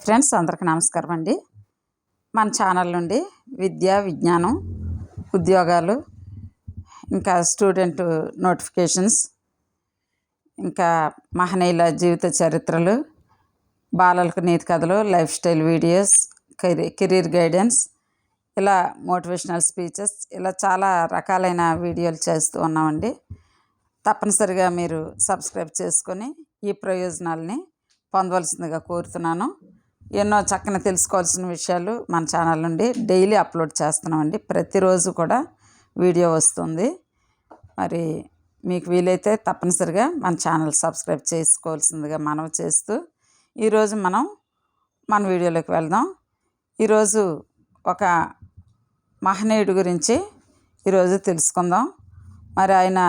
Friends అందరికీ నమస్కారం అండి. మన ఛానల్ నుండి విద్య విజ్ఞానం ఉద్యోగాలు ఇంకా స్టూడెంట్ నోటిఫికేషన్స్ ఇంకా మహనీయుల జీవిత చరిత్రలు బాలలకు నీతి కథలు life style videos career guidance ఇలా మోటివేషనల్ స్పీచెస్ ఇలా చాలా రకాలైన వీడియోలు చేస్తూ ఉన్నామండి. తప్పనిసరిగా మీరు సబ్స్క్రైబ్ చేసుకొని ఈ ప్రయోజనాలని పొందవలసిందిగా కోరుతున్నాను. ఎన్నో చక్కని తెలుసుకోవాల్సిన విషయాలు మన ఛానల్ నుండి డైలీ అప్లోడ్ చేస్తున్నామండి. ప్రతిరోజు కూడా వీడియో వస్తుంది. మరి మీకు వీలైతే తప్పనిసరిగా మన ఛానల్ సబ్స్క్రైబ్ చేసుకోవాల్సిందిగా మనం చేస్తూ ఈరోజు మనం మన వీడియోలోకి వెళ్దాం. ఈరోజు ఒక మహనీయుడి గురించి ఈరోజు తెలుసుకుందాం. మరి ఆయన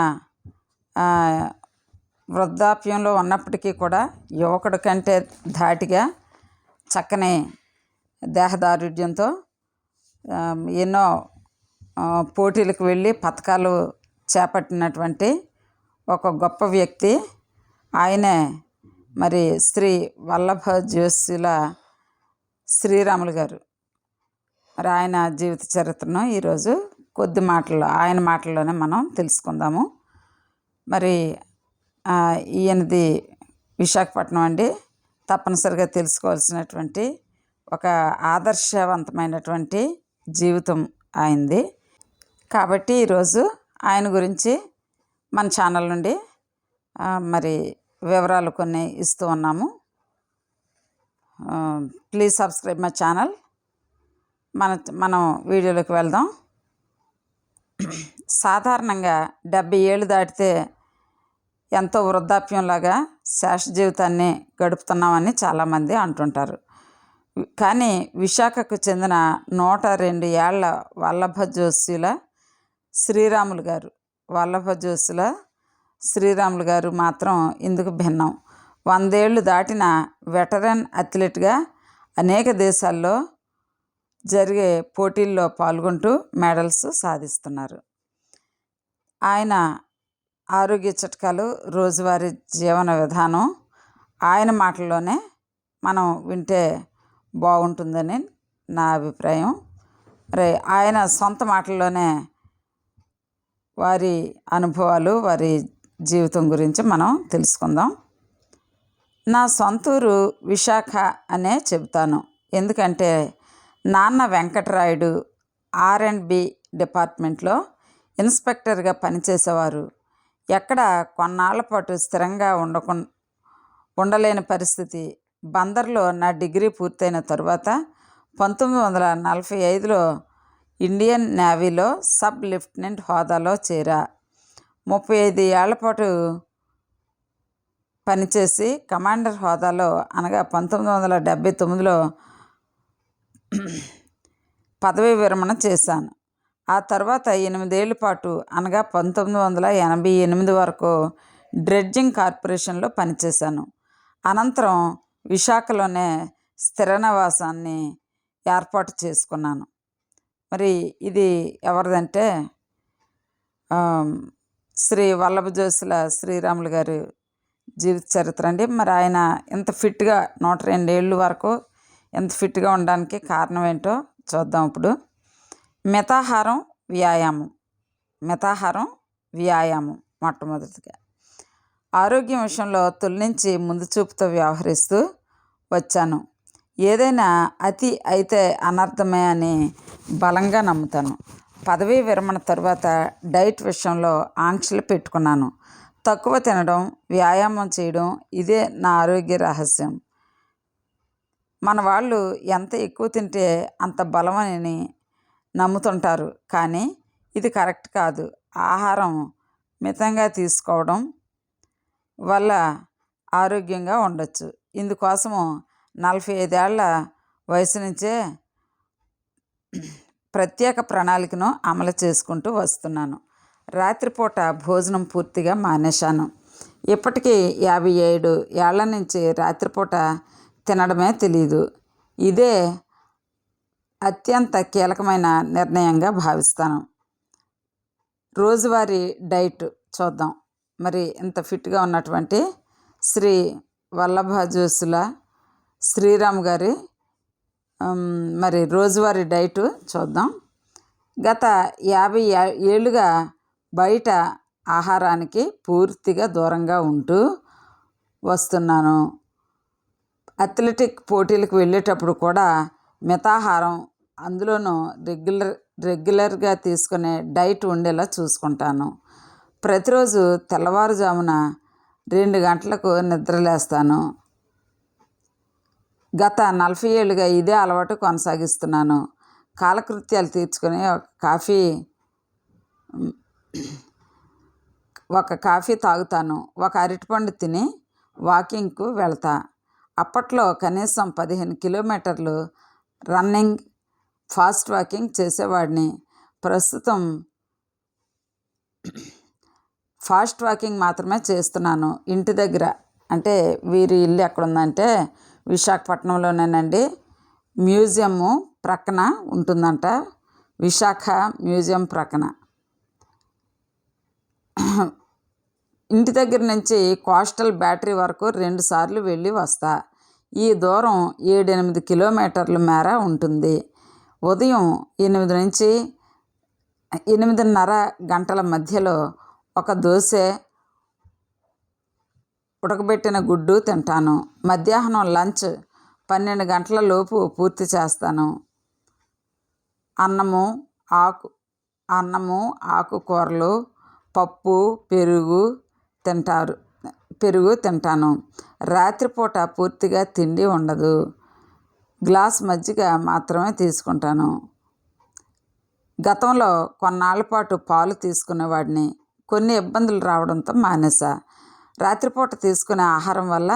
వృద్ధాప్యంలో ఉన్నప్పటికీ కూడా యువకుడి కంటే ధాటిగా చక్కని దేహదారుఢ్యంతో ఎన్నో పోటీలకు వెళ్ళి పథకాలు చేపట్టినటువంటి ఒక గొప్ప వ్యక్తి. ఆయనే మరి శ్రీ వల్లభ జోషుల శ్రీరాములు గారు. మరి ఆయన జీవిత చరిత్రను ఈరోజు కొద్ది మాటల్లో ఆయన మాటల్లోనే మనం తెలుసుకుందాము. మరి ఈయనది విశాఖపట్నం అండి. తప్పనిసరిగా తెలుసుకోవాల్సినటువంటి ఒక ఆదర్శవంతమైనటువంటి జీవితం ఆయనది కాబట్టి ఈరోజు ఆయన గురించి మన ఛానల్ నుండి మరి వివరాలు కొన్ని ఇస్తూ ఉన్నాము. Please subscribe my channel. మన మనం వీడియోలోకి వెళ్దాం. సాధారణంగా డెబ్బై ఏళ్ళు దాటితే ఎంతో వృద్ధాప్యంలాగా శేష జీవితాన్ని గడుపుతున్నామని చాలామంది అంటుంటారు. కానీ విశాఖకు చెందిన నూట రెండు ఏళ్ళ వల్లభ జోస్యుల శ్రీరాములు గారు వల్లభ జోస్యుల శ్రీరాములు గారు మాత్రం ఇందుకు భిన్నం. వందేళ్ళు దాటిన వెటరన్ అథ్లెట్గా అనేక దేశాల్లో జరిగే పోటీల్లో పాల్గొంటూ మెడల్స్ సాధిస్తున్నారు. ఆయన ఆరోగ్య చిట్కాలు రోజువారీ జీవన విధానం. ఆయన మాటల్లోనే మనం వింటే బాగుంటుందని నా అభిప్రాయం. మరి ఆయన సొంత మాటల్లోనే వారి అనుభవాలు వారి జీవితం గురించి మనం తెలుసుకుందాం. నా సొంతూరు విశాఖ అనే చెబుతాను. ఎందుకంటే నాన్న వెంకటరాయుడు ఆర్ అండ్ బి డిపార్ట్మెంట్లో ఇన్స్పెక్టర్గా పనిచేసేవారు. ఎక్కడ కొన్నాళ్ళ పాటు స్థిరంగా ఉండకు ఉండలేని పరిస్థితి. బందర్లో నా డిగ్రీ పూర్తయిన తరువాత పంతొమ్మిది వందల నలభై ఐదులో ఇండియన్ నేవీలో సబ్ లెఫ్టినెంట్ హోదాలో చేరా. ముప్పై ఐదు ఏళ్ళ పాటు పనిచేసి కమాండర్ హోదాలో అనగా పంతొమ్మిది వందల డెబ్భై తొమ్మిదిలో పదవీ విరమణ చేశాను. ఆ తర్వాత ఎనిమిదేళ్ళ పాటు అనగా పంతొమ్మిది వందల ఎనభై ఎనిమిది వరకు డ్రెడ్జింగ్ కార్పొరేషన్లో పనిచేశాను. అనంతరం విశాఖలోనే స్థిర నివాసాన్ని ఏర్పాటు చేసుకున్నాను. మరి ఇది ఎవరిదంటే శ్రీ వల్లభ జోసుల శ్రీరాములు గారు జీవిత చరిత్ర అండి. మరి ఆయన ఇంత ఫిట్గా నూట రెండేళ్ళు వరకు ఎంత ఫిట్గా ఉండడానికి కారణం ఏంటో చూద్దాం ఇప్పుడు. మితాహారం వ్యాయామం. మితాహారం వ్యాయామం మొట్టమొదటిగా. ఆరోగ్యం విషయంలో తొలి నుంచి ముందు చూపుతో వ్యవహరిస్తూ వచ్చాను. ఏదైనా అతి అయితే అనర్థమే అని బలంగా నమ్ముతాను. పదవీ విరమణ తర్వాత డైట్ విషయంలో ఆంక్షలు పెట్టుకున్నాను. తక్కువ తినడం వ్యాయామం చేయడం ఇదే నా ఆరోగ్య రహస్యం. మన వాళ్ళు ఎంత ఎక్కువ తింటే అంత బలమని నమ్ముతుంటారు. కానీ ఇది కరెక్ట్ కాదు. ఆహారం మితంగా తీసుకోవడం వల్ల ఆరోగ్యంగా ఉండొచ్చు. ఇందుకోసము నలభై ఐదేళ్ళ వయసు నుంచే ప్రత్యేక ప్రణాళికను అమలు చేసుకుంటూ వస్తున్నాను. రాత్రిపూట భోజనం పూర్తిగా మానేశాను. ఇప్పటికీ యాభై ఏడు ఏళ్ళ నుంచి రాత్రిపూట తినడమే తెలియదు ఇదే అత్యంత కీలకమైన నిర్ణయంగా భావిస్తాను. రోజువారీ డైట్ చూద్దాం. మరి ఇంత ఫిట్గా ఉన్నటువంటి శ్రీ వల్లభ జోసుల శ్రీరామ్ గారి మరి రోజువారీ డైట్ చూద్దాం. గత యాభై ఏళ్ళుగా బయట ఆహారానికి పూర్తిగా దూరంగా ఉంటూ వస్తున్నాను. అథ్లెటిక్ పోటీలకు వెళ్ళేటప్పుడు కూడా మితాహారం అందులోనూ రెగ్యులర్ రెగ్యులర్గా తీసుకునే డైట్ ఉండేలా చూసుకుంటాను. ప్రతిరోజు తెల్లవారుజామున రెండు గంటలకు నిద్రలేస్తాను గత నలభై ఏళ్ళుగా ఇదే అలవాటు కొనసాగిస్తున్నాను. కాలకృత్యాలు తీర్చుకొని ఒక కాఫీ ఒక కాఫీ తాగుతాను. ఒక అరటిపండు తిని వాకింగ్కు వెళ్తా. అప్పట్లో కనీసం పదిహేను కిలోమీటర్లు రన్నింగ్ ఫాస్ట్ వాకింగ్ చేసేవాడిని. ప్రస్తుతం ఫాస్ట్ వాకింగ్ మాత్రమే చేస్తున్నాను. ఇంటి దగ్గర అంటే వీరి ఇల్లు ఎక్కడ ఉందంటే విశాఖపట్నంలోనేనండి. మ్యూజియము ప్రక్కన ఉంటుందంట. విశాఖ మ్యూజియం ప్రక్కన. ఇంటి దగ్గర నుంచి కోస్టల్ బ్యాటరీ వరకు రెండు సార్లు వెళ్ళి వస్తా. ఈ దూరం ఏడెనిమిది కిలోమీటర్ల మేర ఉంటుంది. ఉదయం ఎనిమిది నుంచి ఎనిమిదిన్నర గంటల మధ్యలో ఒక దోశ ఉడకబెట్టిన గుడ్డు తింటాను. మధ్యాహ్నం లంచ్ పన్నెండు గంటల లోపు పూర్తి చేస్తాను. అన్నము ఆకు అన్నము ఆకుకూరలు పప్పు పెరుగు తింటారు పెరుగు తింటాను. రాత్రిపూట పూర్తిగా తిండి ఉండదు. గ్లాస్ మజ్జిగ మాత్రమే తీసుకుంటాను. గతంలో కొన్నాళ్ళ పాటు పాలు తీసుకునేవాడిని. కొన్ని ఇబ్బందులు రావడంతో మానేసా రాత్రిపూట తీసుకునే ఆహారం వల్ల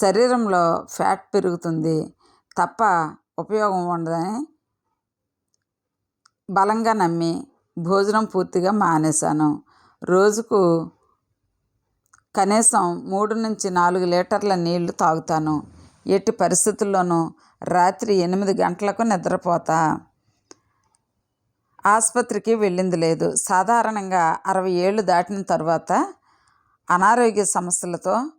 శరీరంలో ఫ్యాట్ పెరుగుతుంది. తప్ప ఉపయోగం ఉండదని బలంగా నమ్మి భోజనం పూర్తిగా మానేశాను. రోజుకు కనీసం మూడు నుంచి నాలుగు లీటర్ల నీళ్ళు తాగుతాను. ఎట్టి పరిస్థితుల్లోనూ రాత్రి ఎనిమిది గంటలకు నిద్రపోతా. ఆసుపత్రికి వెళ్ళింది లేదు. సాధారణంగా అరవై ఏళ్ళు దాటిన తర్వాత అనారోగ్య సమస్యలతో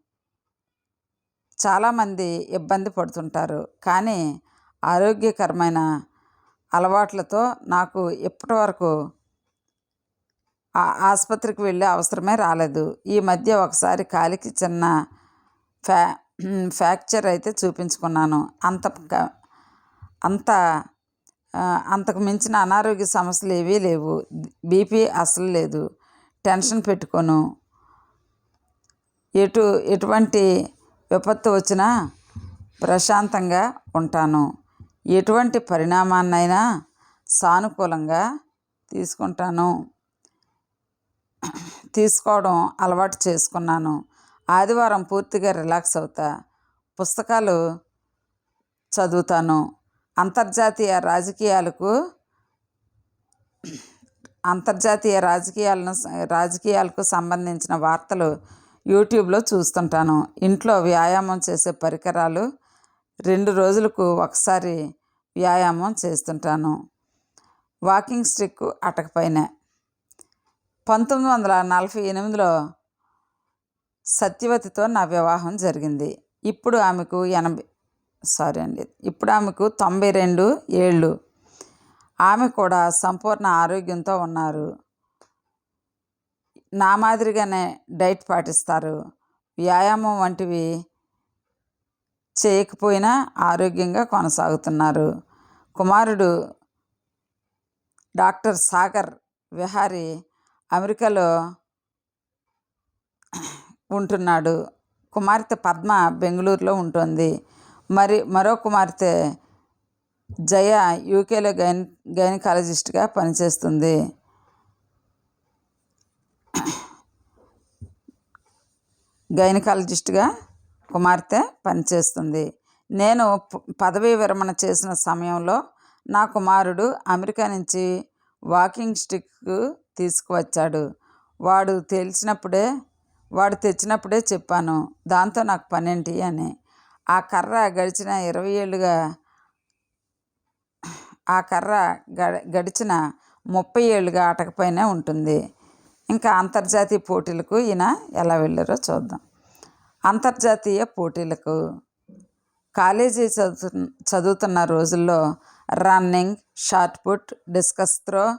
చాలామంది ఇబ్బంది పడుతుంటారు. కానీ ఆరోగ్యకరమైన అలవాట్లతో నాకు ఇప్పటి వరకు ఆసుపత్రికి వెళ్ళే అవసరమే రాలేదు. ఈ మధ్య ఒకసారి కాలికి చిన్న ఫ్యా ఫ్రాక్చర్ అయితే చూపించుకున్నాను. అంత అంత అంతకు మించిన అనారోగ్య సమస్యలు ఏవీ లేవు. బీపీ అసలు లేదు. టెన్షన్ పెట్టుకోను. ఎటు ఎటువంటి విపత్తు వచ్చినా ప్రశాంతంగా ఉంటాను. ఎటువంటి పరిణామాన్నైనా సానుకూలంగా తీసుకుంటాను. తీసుకోవడం అలవాటు చేసుకున్నాను. ఆదివారం పూర్తిగా రిలాక్స్ అవుతా. పుస్తకాలు చదువుతాను. అంతర్జాతీయ రాజకీయాలకు అంతర్జాతీయ రాజకీయాలను రాజకీయాలకు సంబంధించిన వార్తలు యూట్యూబ్లో చూస్తుంటాను. ఇంట్లో వ్యాయామం చేసే పరికరాలు రెండు రోజులకు ఒకసారి వ్యాయామం చేస్తుంటాను. వాకింగ్ స్టిక్ అటకపైన పంతొమ్మిది వందల నలభై ఎనిమిదిలో సత్యవతితో నా వివాహం జరిగింది. ఇప్పుడు ఆమెకు ఎనభై సారీ అండి ఇప్పుడు ఆమెకు తొంభై రెండు ఏళ్ళు. ఆమె కూడా సంపూర్ణ ఆరోగ్యంతో ఉన్నారు. నా మాదిరిగానే డైట్ పాటిస్తారు. వ్యాయామం వంటివి చేయకపోయినా ఆరోగ్యంగా కొనసాగుతున్నారు. కుమారుడు డాక్టర్ సాగర్ విహారీ అమెరికాలో ఉంటున్నాడు. కుమార్తె పద్మ బెంగళూరులో ఉంటుంది. మరి మరో కుమార్తె జయ యూకేలో గైన్ గైనకాలజిస్ట్గా పనిచేస్తుంది. గైనకాలజిస్ట్గా కుమార్తె పనిచేస్తుంది. నేను పదవీ విరమణ చేసిన సమయంలో నా కుమారుడు అమెరికా నుంచి వాకింగ్ స్టిక్ తీసుకువచ్చాడు. వాడు తెలిసినప్పుడే వాడు తెచ్చినప్పుడే చెప్పాను దాంతో నాకు పనేంటి? అని. ఆ కర్ర గడిచిన ఇరవై ఏళ్ళుగా ఆ కర్ర గడిచిన ముప్పై ఏళ్ళుగా అటకపైనే ఉంటుంది. ఇంకా అంతర్జాతీయ పోటీలకు ఈయన ఎలా వెళ్ళారో చూద్దాం. అంతర్జాతీయ పోటీలకు కాలేజీ చదువు చదువుతున్న రోజుల్లో running short put discus throw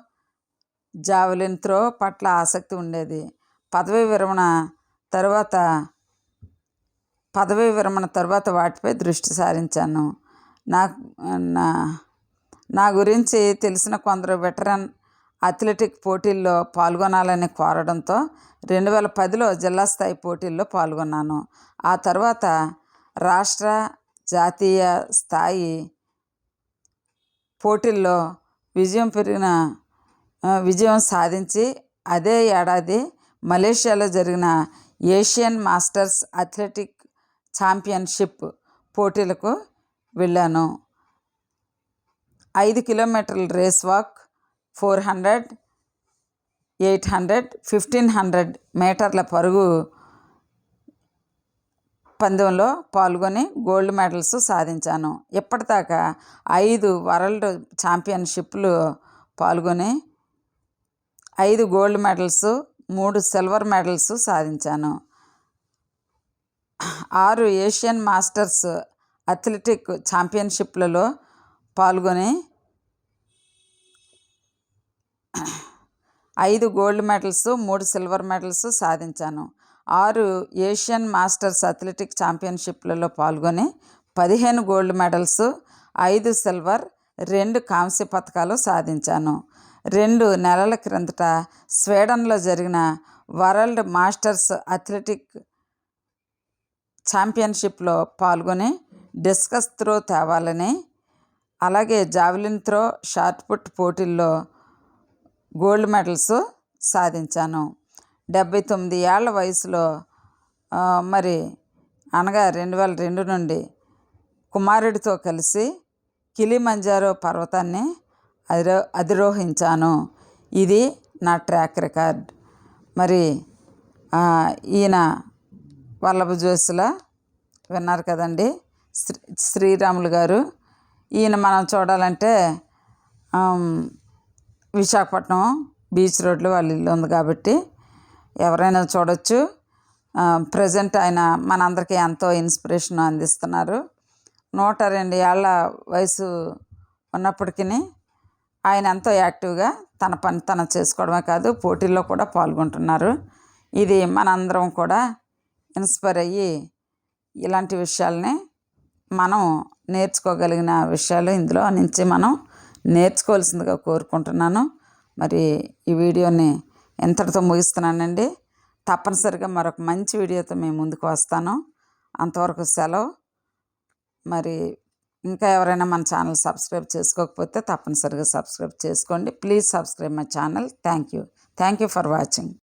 javelin throw పట్ల ఆసక్తి ఉండేది. పదవీ విరమణ తర్వాత పదవీ విరమణ తర్వాత వాటిపై దృష్టి సారించాను. నా నా నా గురించి తెలిసిన కొందరు వెటరన్ అథ్లెటిక్ పోటీల్లో పాల్గొనాలని కోరడంతో రెండు వేల పదిలో జిల్లా స్థాయి పోటీల్లో పాల్గొన్నాను. ఆ తర్వాత రాష్ట్ర జాతీయ స్థాయి పోటీల్లో విజయం పెరిగిన విజయం సాధించి అదే ఏడాది మలేషియాలో జరిగిన ఏషియన్ మాస్టర్స్ అథ్లెటిక్ ఛాంపియన్షిప్ పోటీలకు వెళ్ళాను. ఐదు కిలోమీటర్ల race walk four hundred eight hundred fifteen hundred మీటర్ల పరుగు పందెంలో పాల్గొని గోల్డ్ మెడల్స్ సాధించాను. ఇప్పటిదాకా ఐదు వరల్డ్ ఛాంపియన్షిప్లు పాల్గొని ఐదు గోల్డ్ మెడల్స్ మూడు సిల్వర్ మెడల్స్ సాధించాను. ఆరు ఏషియన్ మాస్టర్స్ అథ్లెటిక్ ఛాంపియన్షిప్లలో పాల్గొని ఐదు గోల్డ్ మెడల్స్ మూడు సిల్వర్ మెడల్స్ సాధించాను. ఆరు ఏషియన్ మాస్టర్స్ అథ్లెటిక్ ఛాంపియన్షిప్లలో పాల్గొని పదిహేను గోల్డ్ మెడల్స్ ఐదు సిల్వర్ రెండు కాంస్య పథకాలు సాధించాను. రెండు నెలల క్రిందట స్వీడన్లో జరిగిన వరల్డ్ మాస్టర్స్ అథ్లెటిక్ ఛాంపియన్షిప్లో పాల్గొని డిస్కస్ త్రో తేవాలని అలాగే జావెలిన్ త్రో షార్ట్ పుట్ పోటీల్లో గోల్డ్ మెడల్స్ సాధించాను. డెబ్భై తొమ్మిది ఏళ్ళ వయసులో మరి అనగా రెండు వేల రెండు నుండి కుమారుడితో కలిసి కిలిమంజారో పర్వతాన్ని అధిరో అధిరోహించాను. ఇది నా ట్రాక్ రికార్డ్. మరి ఈయన వల్లభ జోసుల విన్నారు కదండి శ్రీ శ్రీరాములు గారు. ఈయన మనం చూడాలంటే విశాఖపట్నం బీచ్ రోడ్లో వాళ్ళ ఇల్లు ఉంది కాబట్టి ఎవరైనా చూడవచ్చు ప్రజెంట్ ఆయన మనందరికీ ఎంతో ఇన్స్పిరేషన్ అందిస్తున్నారు. నూట రెండు ఏళ్ళ వయసు ఉన్నప్పటికీ ఆయన ఎంతో యాక్టివ్గా తన పని తన చేసుకోవడమే కాదు పోటీల్లో కూడా పాల్గొంటున్నారు. ఇది మనందరం కూడా ఇన్స్పైర్ అయ్యి ఇలాంటి విషయాల్ని మనం నేర్చుకోగలిగిన విషయాలు ఇందులో నుంచి మనం నేర్చుకోవాల్సిందిగా కోరుకుంటున్నాను. మరి ఈ వీడియోని ఇంతటితో ముగిస్తున్నానండి. తప్పనిసరిగా మరొక మంచి వీడియోతో మేము ముందుకు వస్తాను. అంతవరకు సెలవు. మరి ఇంకా ఎవరైనా మన ఛానల్ సబ్స్క్రైబ్ చేసుకోకపోతే తప్పనిసరిగా సబ్స్క్రైబ్ చేసుకోండి. Please subscribe my channel. Thank you. Thank you for watching.